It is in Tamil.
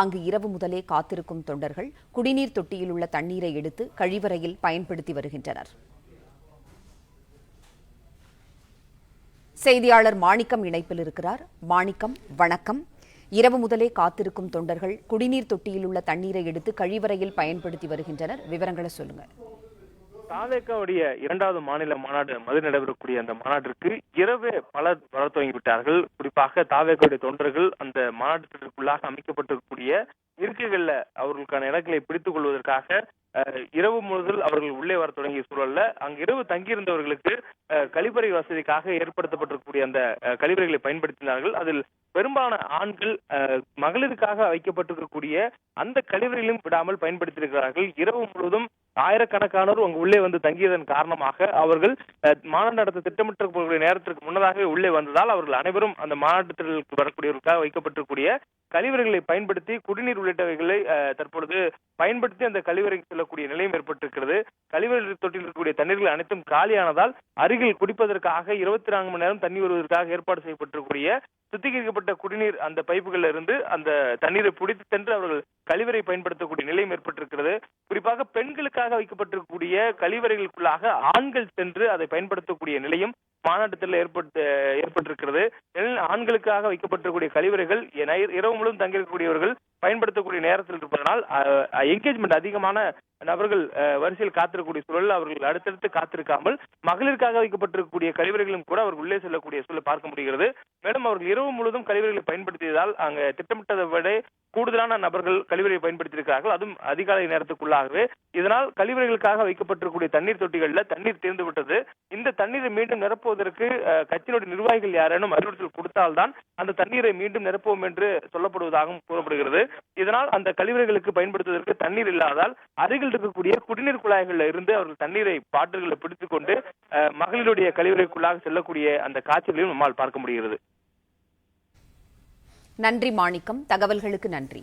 அங்கு இரவு முதலே காத்திருக்கும் தொண்டர்கள் குடிநீர் தொட்டியில் உள்ள தண்ணீரை எடுத்து கழிவறையில் பயன்படுத்தி வருகின்றனர். செய்தியாளர் மாணிக்கம் இணைப்பில் இருக்கிறார். மாணிக்கம் வணக்கம். இரவு முதலே காத்திருக்கும் தொண்டர்கள் குடிநீர் தொட்டியில் உள்ள தண்ணீரை எடுத்து கழிவறையில் பயன்படுத்தி வருகின்றனர். விவரங்களை சொல்லுங்கள். தாவேக்காவுடைய இரண்டாவது மாநில மாநாடு மது நடைபெறக்கூடிய அந்த மாநாட்டிற்கு இரவே பலர் வர துவங்கி விட்டார்கள் குறிப்பாக தாவேக்காவுடைய தொண்டர்கள் அந்த மாநாட்டிற்குள்ளாக அமைக்கப்பட்டிருக்கக்கூடிய இருக்கைகள்ல அவர்களுக்கான இடங்களை பிடித்துக் கொள்வதற்காக இரவு முழுதல் அவர்கள் உள்ளே வர தொடங்கிய சூழல்ல அங்கு இரவு தங்கியிருந்தவர்களுக்கு அஹ், கழிப்பறை வசதிக்காக ஏற்படுத்தப்பட்டிருக்கக்கூடிய அந்த கழிப்பறைகளை கழிவறைகளை பயன்படுத்தினார்கள். அதில் பெரும்பாலான ஆண்கள் அஹ், மகளிருக்காக வைக்கப்பட்டிருக்கக்கூடிய அந்த கழிவறையிலும் விடாமல் பயன்படுத்தியிருக்கிறார்கள். இரவு முழுவதும் ஆயிரக்கணக்கானோர் அங்கு உள்ளே வந்து தங்கியதன் காரணமாக அவர்கள் அஹ், மாநாடு நடத்த திட்டமிட்டிருக்கக்கூடிய நேரத்திற்கு முன்னதாகவே உள்ளே வந்ததால் அவர்கள் அனைவரும் அந்த மாநாட்டத்திற்கு வரக்கூடியவர்களுக்காக வைக்கப்பட்டிருக்கக்கூடிய கழிவறைகளை பயன்படுத்தி குடிநீர் உள்ளிட்டவைகளை அஹ், தற்பொழுது பயன்படுத்தி அந்த கழிவறைக்கு செல்லக்கூடிய நிலையும் ஏற்பட்டிருக்கிறது. கழிவறை தொட்டில் இருக்கக்கூடிய தண்ணீர்கள் அனைத்தும் காலியானதால் அருகில் குடிப்பதற்காக இருபத்தி நான்கு மணி நேரம் தண்ணி வருவதற்காக ஏற்பாடு செய்யப்பட்டிருக்கக்கூடிய சுத்திகரிக்கப்பட்ட குடிநீர் அந்த பைப்புகளில் இருந்து அந்த தண்ணீரை பிடித்து சென்று அவர்கள் கழிவறை பயன்படுத்தக்கூடிய நிலையும் ஏற்பட்டிருக்கிறது. குறிப்பாக பெண்களுக்காக வைக்கப்பட்டிருக்கக்கூடிய கழிவறைகளுக்குள்ளாக ஆண்கள் சென்று அதை பயன்படுத்தக்கூடிய நிலையும் மாநாட்டத்தில் ஏற்பட்டு ஏற்பட்டிருக்கிறது. ஆண்களுக்காக வைக்கப்பட்டிருக்கக்கூடிய கழிவறைகள் இரவு முழுவதும் தங்கியிருக்கக்கூடியவர்கள் பயன்படுத்தக்கூடிய நேரத்தில் இருப்பதனால் என்கேஜ்மெண்ட் அதிகமான நபர்கள் வரிசையில் காத்திருக்கக்கூடிய சூழல் அவர்கள் அடுத்தடுத்து காத்திருக்காமல் மகளிருக்காக வைக்கப்பட்டிருக்கக்கூடிய கழிவறைகளும் கூட அவர்கள் உள்ளே செல்லக்கூடிய சூழல் பார்க்க முடிகிறது. மேலும் அவர்கள் இரவு முழுவதும் கழிவறைகளை பயன்படுத்தியதால் அங்க திட்டமிட்டதை விட கூடுதலான நபர்கள் கழிவறையை பயன்படுத்தியிருக்கிறார்கள். அதுவும் அதிகாலை நேரத்துக்குள்ளாகவே. இதனால் கழிவறைகளுக்காக வைக்கப்பட்டிருக்கக்கூடிய தண்ணீர் தொட்டிகளில் தண்ணீர் தீர்ந்து விட்டது. இந்த தண்ணீரை மீண்டும் நிரப்புவதற்கு கட்சியினுடைய நிர்வாகிகள் யாரேனும் அறிவுறுத்தல் கொடுத்தால்தான் அந்த தண்ணீரை மீண்டும் நிரப்புவோம் என்று சொல்லப்படுவதாகவும் கூறப்படுகிறது. இதனால் அந்த கழிவறைகளுக்கு பயன்படுத்துவதற்கு தண்ணீர் இல்லாதால் அருகில் இருக்கக்கூடிய குடிநீர் குழாய்களில் இருந்து அவர்கள் தண்ணீரை பாட்டில்களை பிடித்துக் கொண்டு மகளிருடைய கழிவுறைக்குள்ளாக செல்லக்கூடிய அந்த காட்சிகளையும் நம்மால் பார்க்க முடிகிறது. நன்றி மாணிக்கம். தகவல்களுக்கு நன்றி.